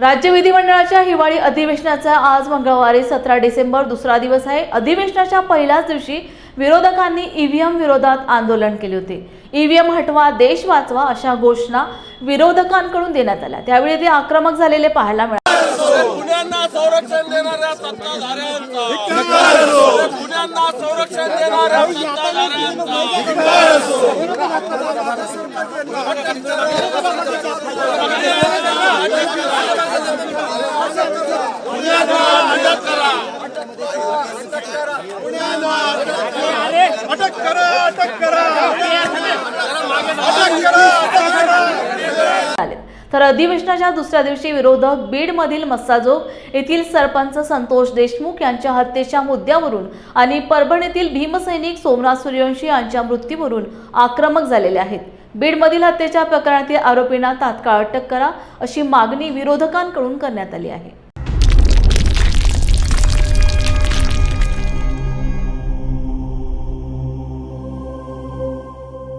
राज्य विधिमंडळाच्या हिवाळी अधिवेशनाचा आज मंगळवारी सतरा डिसेंबर दुसरा दिवस आहे. अधिवेशनाच्या पहिल्याच दिवशी विरोधकांनी ईव्हीएम विरोधात आंदोलन केले होते. ईव्हीएम हटवा देश वाचवा अशा घोषणा विरोधकांकडून देण्यात आल्या. त्यावेळी ते आक्रमक झालेले पाहायला मिळाले. संरक्षण देणाऱ्या सत्ताधाऱ्यांचा. गुन्ह्यांना संरक्षण देणाऱ्या सत्ताधाऱ्यांचा. अटक करा अटक करा अटक करा अटक करा तर अधिवेशनाच्या दुसऱ्या दिवशी विरोधक बीडमधील मस्साजोग येथील सरपंच संतोष देशमुख यांच्या हत्येच्या मुद्द्यावरून आणि परभणीतील भीमसैनिक सोमनाथ सूर्यवंशी यांच्या मृत्यूवरून आक्रमक झालेले आहेत. बीडमधील हत्येच्या प्रकरणातील आरोपींना तात्काळ अटक करा अशी मागणी विरोधकांकडून करण्यात आली आहे.